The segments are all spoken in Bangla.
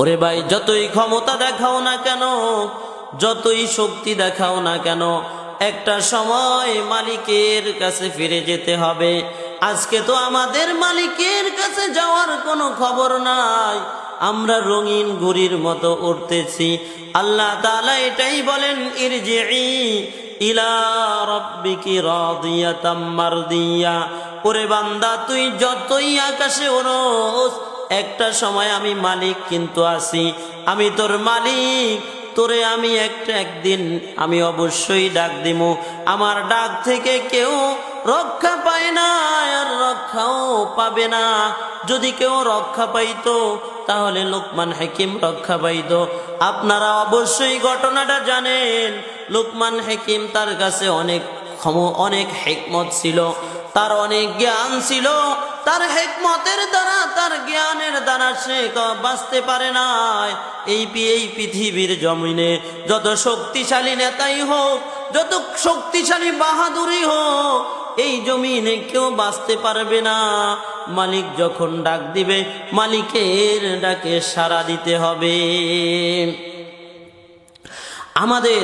ওরে ভাই, যতই ক্ষমতা দেখাও না কেন, যতই শক্তি দেখাও না কেন, একটা সময় মালিকের কাছে ফিরে যেতে হবে। আজকে তো আমাদের মালিকের কাছে যাওয়ার কোনো খবর নাই। আমরা রঙিন ঘুড়ির মতো উঠতেছি। আল্লাহ তাআলা এটাই বলেন ইরজিই ইলা ওরে বান্দা, তুই যতই আকাশে ওরস একটা সময় আমি মালিক কিন্তু আছি। আমি তোর মালিক, তোরে আমি একটা একদিন আমি অবশ্যই ডাক দিব আমার ডাক থেকে কেউ রক্ষা পায় না আর রক্ষাও পাবে না। যদি কেউ রক্ষা পাইতো, তাহলে লোকমান হাকিম রক্ষা পাইতো। আপনারা অবশ্যই ঘটনাটা জানেন, লোকমান হাকিম তার কাছে অনেক ক্ষম, অনেক হেকমত ছিল। তার অনেক জ্ঞান ছিল। তার হেকমতের দ্বারা, তার জ্ঞানের দ্বারা সে বাঁচতে পারে না এই পি- এই পৃথিবীর জমিনে যত শক্তিশালী নেতাই হোক, যত শক্তিশালী বাহাদুরি হোক, এই জমিনে কেউ বাঁচতে পারবে না। মালিক যখন ডাক দিবে, মালিকের ডাকে সাড়া দিতে হবে। আমাদের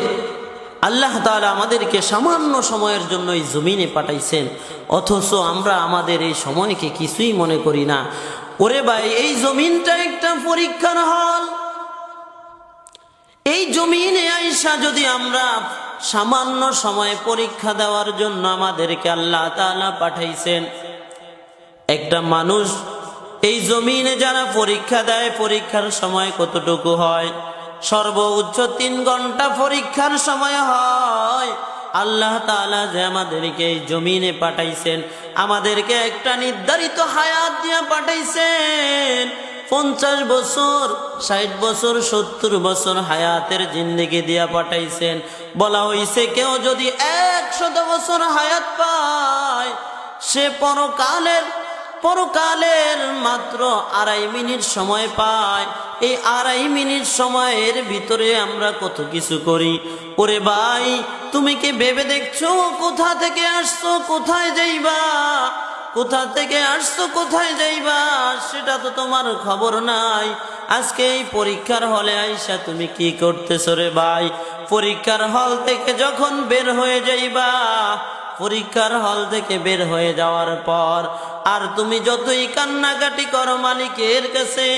আল্লাহ তাআলা আমাদেরকে সামান্য সময়ের জন্য এই জমিনে পাঠাইছেন। অথচ আমরা আমাদের এই সময়কে কিছুই মনে করি না। ওরে ভাই, এই জমিনটা একটা পরীক্ষার হল। এই জমিনে আইসা যদি আমরা সামান্য সময় পরীক্ষা দেওয়ার জন্য আমাদেরকে আল্লাহ তাআলা পাঠাইছেন। একটা মানুষ এই জমিনে যারা পরীক্ষা দেয়, পরীক্ষার সময় কতটুকু হয়? সর্বোচ্চ তিন ঘণ্টা পরীক্ষার সময় হয়। আল্লাহ তাআলা যে আমাদেরকে জমিনে পাঠাইছেন, আমাদেরকে একটা নির্ধারিত হায়াত দিয়ে পাঠাইছেন। পঞ্চাশ বছর, ষাট বছর, সত্তর বছর হায়াতের জিন্দিগি দিয়া পাঠাইছেন। বলা হইছে, কেউ যদি একশত বছর হায়াত পায়, সে পরকালের পরকালের মাত্র আড়াই মিনিট সময় পায়। এই আড়াই মিনিট সময়ের ভিতরে আমরা কত কিছু করি। ওরে ভাই, তুমি কি ভেবে দেখছ? কোথা থেকে আসছো? কোথায় যাইবা? কোথা থেকে আসছো? কোথায় যাইবা? সেটা তো তোমার খবর নাই। আজকে এই পরীক্ষার হলে আইসা তুমি কি করতেছো রে ভাই? পরীক্ষার হল থেকে যখন বের হয়ে যাইবা, পরীক্ষার হল থেকে বের হয়ে যাওয়ার পর, আর তুমি যতই কান্নাকাটি করো মালিকের কাছে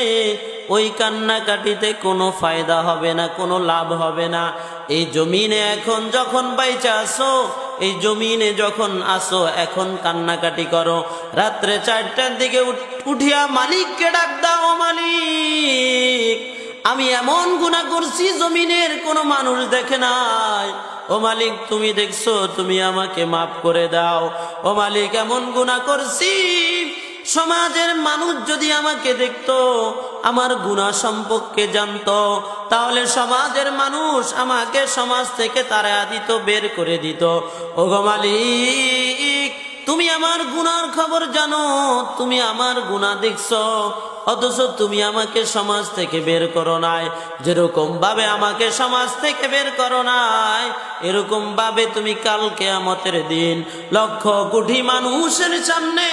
ওই কান্নাকাটিতে কোনো ফায়দা হবে না, কোনো লাভ হবে না। এই জমিনে এখন যখন বাইচা আসো, এই জমিনে যখন আসো, এখন কান্নাকাটি করো। রাত্রে চারটার দিকে উঠ- উঠিয়া মালিককে ডাক দাও, মালিক, আমি এমন গুণা করছি জমিনের কোনো মানুষ দেখে নাই। ও মালিক, তুমি দেখছ, তুমি আমাকে মাফ করে দাও। ও মালিক, এমন গুণা করছি সমাজের মানুষ যদি আমাকে দেখত, আমার গুণা সম্পর্কে জানত, তাহলে সমাজের মানুষ আমাকে সমাজ থেকে তারা দিত, বের করে দিত। ও গো তুমি আমার গুনার খবর জানো, তুমি আমার গুণা দেখছ অথচ তুমি আমাকে সমাজ থেকে বের করো নাই। যেরকম ভাবে আমাকে সমাজ থেকে বের করো নাই, এরকম ভাবে তুমি কালকে আমতের দিন লক্ষ কোটি মানুষের সামনে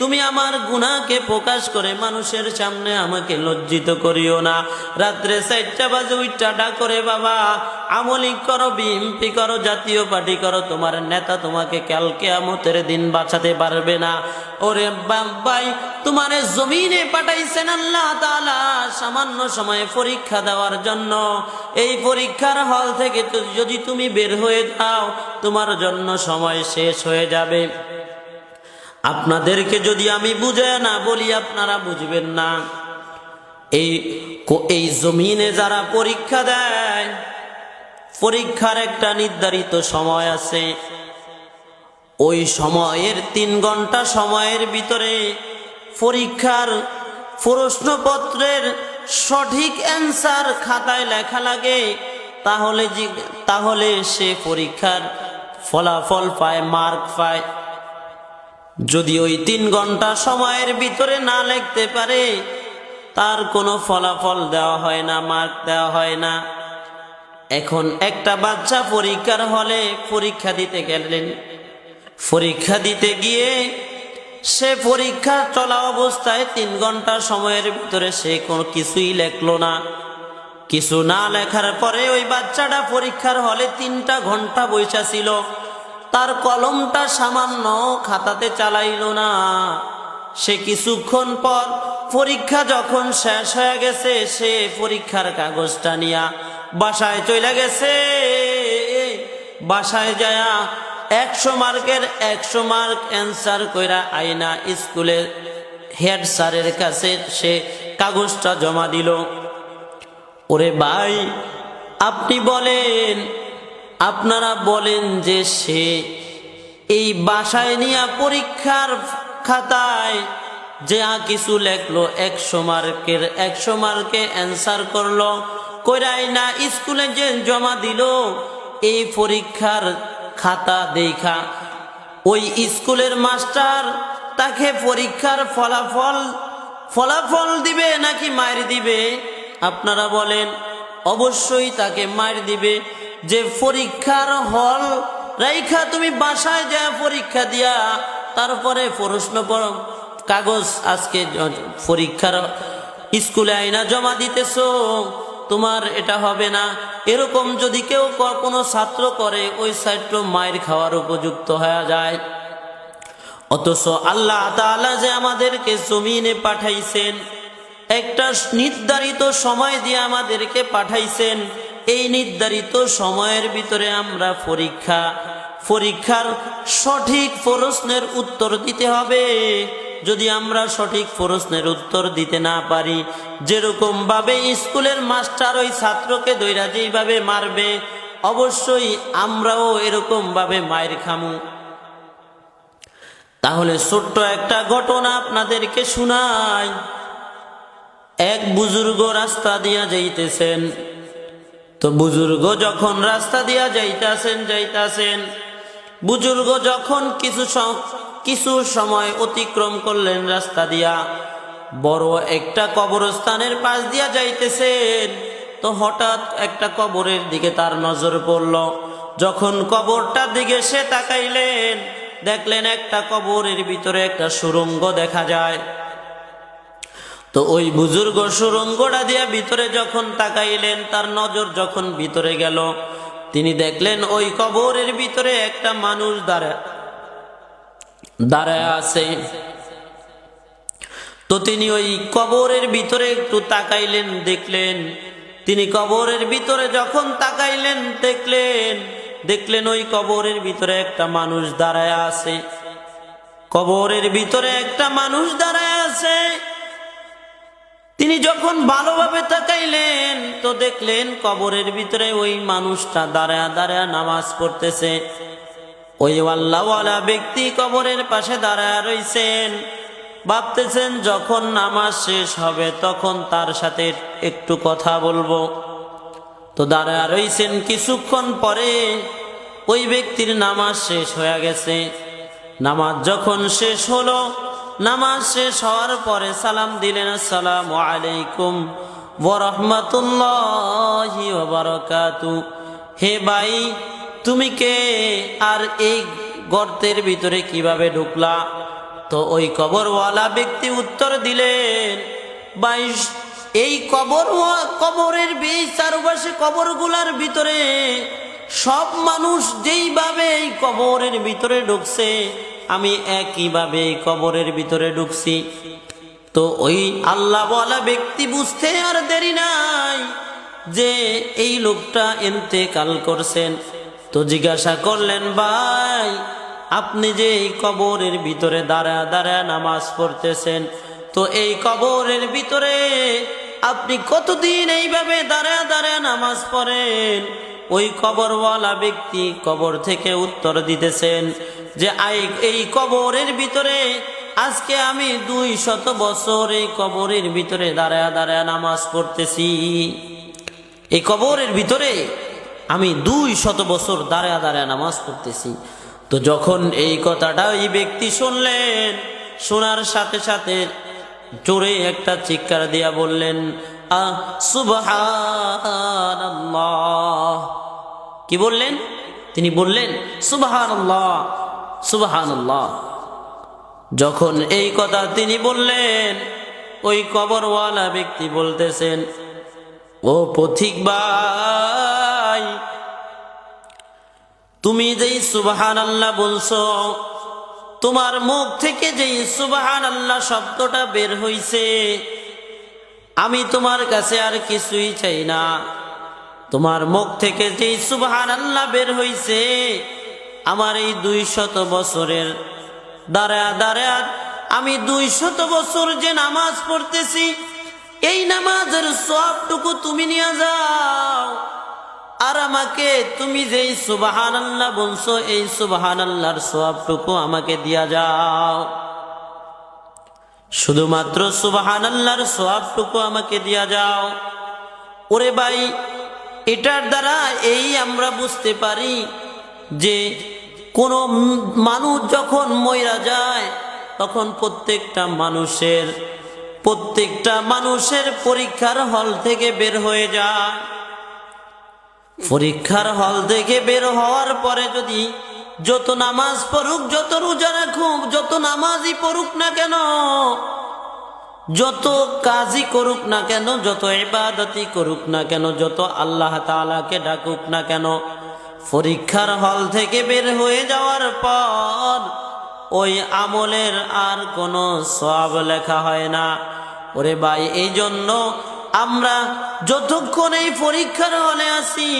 তুমি আমার গুনাকে প্রকাশ করে মানুষের সামনে আমাকে লজ্জিত করিও না। রাত্রে চারটা বাজে, উইটাটা করে, বাবা আমলিক করো, বিএমপি করো, জাতীয় পার্টি করো, তোমার নেতা তোমাকে কালকে আমতের দিন বাঁচাতে পারবে না। ওরে বাবাই তোমার জমিনে পাঠাইছেন আল্লাহ তাআলা সামান্য সময়ে পরীক্ষা দেওয়ার জন্য। এই পরীক্ষার হল থেকে যদি তুমি বের হয়ে যাও, তোমার জন্য সময় শেষ হয়ে যাবে। আপনাদেরকে যদি আমি বুঝে না বলি, আপনারা বুঝবেন না। এই এই জমিনে যারা পরীক্ষা দেয়, পরীক্ষার একটা নির্ধারিত সময় আছে। ওই সময়ের তিন ঘণ্টা সময়ের ভিতরে পরীক্ষার প্রশ্নপত্রের সঠিক অ্যান্সার খাতায় লেখা লাগে, তাহলে তাহলে সে পরীক্ষার ফলাফল পায়, মার্ক পায়। যদি ওই তিন ঘণ্টা সময়ের ভিতরে না লিখতে পারে, তার কোনো ফলাফল দেওয়া হয় না, মার্ক দেওয়া হয় না। এখন একটা বাচ্চা পরীক্ষার হলে পরীক্ষা দিতে গেলেন। পরীক্ষা দিতে গিয়ে সে পরীক্ষা চলা অবস্থায় তিন ঘণ্টা সময়ের ভিতরে সে কোনো কিছুই লেখলো না। কিছু না লেখার পরে ওই বাচ্চাটা পরীক্ষার হলে তিনটা ঘণ্টা বৈশা ছিল। তার কলমটা সামান্য খাতাতে চালাইল না। সে কিছুক্ষণ পর পরীক্ষা যখন শেষ হয়ে গেছে, সে পরীক্ষার কাগজটা নিয়া বাসায় চলে গেছে। বাসায় যায়া একশো মার্কের, একশো মার্ক অ্যান্সার কইরা আইনা স্কুলে হেড স্যারের কাছে সে কাগজটা জমা দিল। ওরে ভাই, আপনি বলেন, আপনারা বলেন যে সে এই বাসায় নিয়ে পরীক্ষার খাতায় যা কিছু লেখলো, একশো মার্কের, একশো মার্কে অ্যান্সার করল কইরাই না স্কুলে যে জমা দিল, এই পরীক্ষার খাতা দেখা। ওই স্কুলের মাস্টার তাকে পরীক্ষার ফলাফল ফলাফল দিবে নাকি মার দিবে? আপনারা বলেন, অবশ্যই তাকে মার দিবে। যে পরীক্ষার হল, রাইখা তুমি বাসায় যা পরীক্ষা দিয়া, তারপরে প্রশ্ন পর- কাগজ আজকে পরীক্ষার স্কুলে আইনা জমা দিতেছো, তোমার এটা হবে না। এরকম যদি কেউ কোনো ছাত্র করে, ওই ছাত্র মায়ের খাওয়ার উপযুক্ত হয়ে যায়। অথচ আল্লাহ তাআলা যে আমাদেরকে জমিনে পাঠাইছেন, একটা নির্ধারিত সময় দিয়ে আমাদেরকে পাঠাইছেন, এই নির্ধারিত সময়ের ভিতরে আমরা পরীক্ষা, পরীক্ষার সঠিক প্রশ্নের উত্তর দিতে হবে। যদি আমরা সঠিক প্রশ্নের উত্তর দিতে না পারি, যেরকম ভাবে স্কুলের মাস্টার ওই ছাত্রকে দৈরা যেইভাবে মারবে, অবশ্যই আমরাও এরকম ভাবে মায়ের খামু। তাহলে ছোট্ট একটা ঘটনা আপনাদেরকে শোনাই। এক বুজুর্গ রাস্তা দিয়া যাইতেছেন। তো বুজুর্গ যখন রাস্তা দিয়া যাইতাছেন যাইতাছেন, বুজুর্গ যখন কিছু কিছু সময় অতিক্রম করলেন রাস্তা দিয়া। বড় একটা কবরস্থানের পাশ দিয়া যাইতেছেন। তো হঠাৎ একটা কবরের দিকে তার নজর পড়ল। যখন কবরটার দিকে সে তাকাইলেন, দেখলেন একটা কবরের ভিতরে একটা সুরঙ্গ দেখা যায়। তো ওই বুজুর্গ সুরঙ্গটা দিয়ে ভিতরে যখন তাকাইলেন, তার নজর যখন ভিতরে গেল, তিনি দেখলেন ওই কবরের ভিতরে একটা মানুষ দাঁড়া দাঁড়ায় আছে। তো তিনি ওই কবরের ভিতরে একটু তাকাইলেন, দেখলেন, তিনি কবরের ভিতরে যখন তাকাইলেন, দেখলেন দেখলেন ওই কবরের ভিতরে একটা মানুষ দাঁড়ায় আছে। কবরের ভিতরে একটা মানুষ দাঁড়ায় আছে। তিনি যখন ভালোভাবে তাকাইলেন, তো দেখলেন কবরের ভিতরে ওই মানুষটা দাঁড়ায় দাঁড়ায় নামাজ পড়তেছে। ওই আল্লাহওয়ালা ব্যক্তি কবরের পাশে দাঁড়ায় রইছেন। ভাবতেছেন, যখন নামাজ শেষ হবে, তখন তার সাথে একটু কথা বলব। তো দাঁড়ায় রইছেন কিছুক্ষণ পরে, ওই ব্যক্তির নামাজ শেষ হয়ে গেছে। নামাজ যখন শেষ হলো, নামাজ শেষ হওয়ার পরে সালাম দিলেন, আসসালাম আলাইকুম ওরহমতুল্লাহি হে ভাই তুমি কে? আর এই গর্তের ভিতরে কীভাবে ঢুকলা? তো ওই কবরওয়ালা ব্যক্তি উত্তর দিলেন, বাইশ, এই কবর কবরের বেশ চারপাশে কবরগুলার ভিতরে সব মানুষ যেইভাবে এই কবরের ভিতরে ঢুকছে, আমি একইভাবে এই কবরের ভিতরে ঢুকছি। তো ওই আল্লাহ বলা ব্যক্তি বুঝতে আর দেরি নাই যে এই লোকটা এতেকাল করছেন। তো জিজ্ঞাসা করলেন, ভাই, আপনি যে এই কবরের ভিতরে দাঁড়া দাঁড়া নামাজ পড়তেছেন, তো এই কবরের ভিতরে আপনি কতদিন এইভাবে দাঁড়া দাঁড়া নামাজ পড়েন? ওই কবরওয়ালা ব্যক্তি কবর থেকে উত্তর দিতেছেন যে এই কবরের ভিতরে আজকে আমি দুই শত বছর এই কবরের ভিতরে দাঁড়ায় দাঁড়ায় নামাজ পড়তেছি। এই কবরের ভিতরে আমি দুই শত বছর দাঁড়ায় দাঁড়া নামাজ পড়তেছি। তো যখন এই কথাটা ওই ব্যক্তি শুনলেন শোনার সাথে সাথে জোরে একটা চিৎকার দিয়া বললেন আহ, কি বললেন? তিনি বললেন সুবহানাল্লাহ সুবহানাল্লাহ। যখন এই কথা তিনি বললেন ওই কবরওয়ালা ব্যক্তি বলতেছেন ও পথিক ভাই তুমি যেই সুবাহান আল্লাহ বলছো, তোমার মুখ থেকে যেই সুবাহান আল্লাহ শব্দটা বের হইছে, আমি তোমার কাছে আর কিছুই চাই না। তোমার মুখ থেকে যেই সুবাহান আল্লাহ বের হইছে, আমার এই দুই শত বছরের দাঁড়া দাঁড়া আমি দুই শত বছর যে নামাজ পড়তেছি, এই নামাজের সবটুকু তুমি নিয়ে যাও। আর আমাকে তুমি যেই সুবাহান আল্লাহ বলছো, এই সুবাহান আল্লাহর সবটুকু আমাকে দিয়া যাও। শুধুমাত্র সুবাহান আল্লাহর সবটুকু আমাকে দিয়া যাও। ওরে ভাই, এটার দ্বারা এই আমরা বুঝতে পারি যে কোনো মানুষ যখন মইরা যায়, তখন প্রত্যেকটা মানুষের প্রত্যেকটা মানুষের পরীক্ষার হল থেকে বের হয়ে যায়। পরীক্ষার হল থেকে বের হওয়ার পরে যদি যত নামাজ পড়ুক, যত রোজা রাখুক, যত নামাজই পড়ুক না কেন, যত কাজই করুক না কেন, যত ইবাদতি করুক না কেন, যত আল্লাহ তাআলাকে ডাকুক না কেন, পরীক্ষার হল থেকে বের হয়ে যাওয়ার পর ওই আমলের আর কোনো সব লেখা হয় না। ওরে ভাই এই জন্য আমরা যতক্ষণ এই পরীক্ষার হলে আসি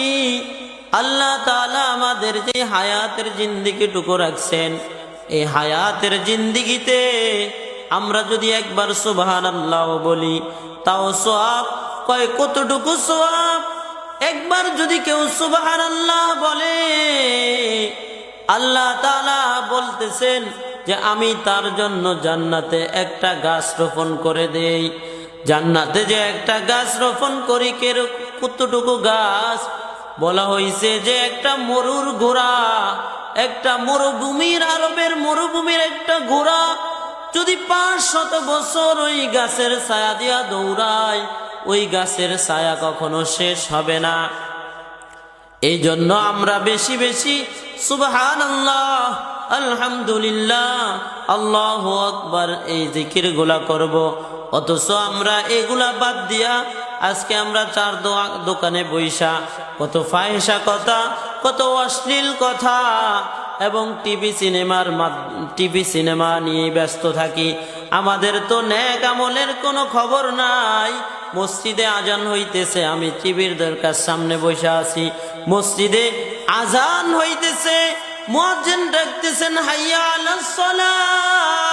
আল্লাহ তাআলা আমাদের যে হায়াতের জিন্দিগিটুকু রাখছেন, এই হায়াতের জিন্দিগিতে আমরা যদি একবার সুবহান আল্লাহ বলি, তাও সোয়াব, কয় কতটুকু সোয়াব? একবার যদি কেউ সুবহান আল্লাহ বলে, আল্লাহ তালা বলতেছেন যে আমি তার জন্য জান্নাতে একটা গাছ রোপণ করে দেই। জান্নাতে যে একটা গাছ রোপণ করি কতটুকু গাছ? বলা হয়েছে যে একটা মরুর ঘোড়া একটা মরুভূমির, আরবের মরুভূমির একটা ঘোড়া যদি পাঁচ শত বছর ওই গাছের ছায়া দিয়া দৌড়ায়, ওই গাছের ছায়া কখনো শেষ হবে না। এই জন্য আমরা বেশি বেশি সুবহান আল্লাহ আলহামদুলিল্লাহ, আল্লাহ আকবার এই জিকিরগুলা করব। অথচ আমরা এগুলা বাদ দিয়া আজকে আমরা চার দোকানে বইসা, কত ফাহেসা কথা, কত অশ্লীল কথা, এবং টিভি সিনেমার টিভি সিনেমা নিয়ে ব্যস্ত থাকি। আমাদের তো ন্যাক আমলের কোনো খবর নাই। মসজিদে আজান হইতেছে, আমি টিভির দরকার সামনে বসে আছি। মসজিদে আজান হইতেছে মুয়াজ্জিন ডাকতেছেন, হাইয়া আলাস সালাহ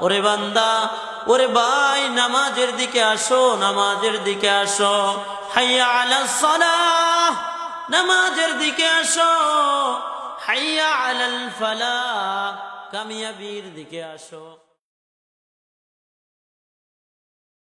ওরে বান্দা, ওরে ভাই, নামাজের দিকে আসো, নামাজের দিকে আসো। হাইয়া আলা নামাজের দিকে আসো। হাইয়া আলাল ফালা, কামিয়াবির দিকে আসো।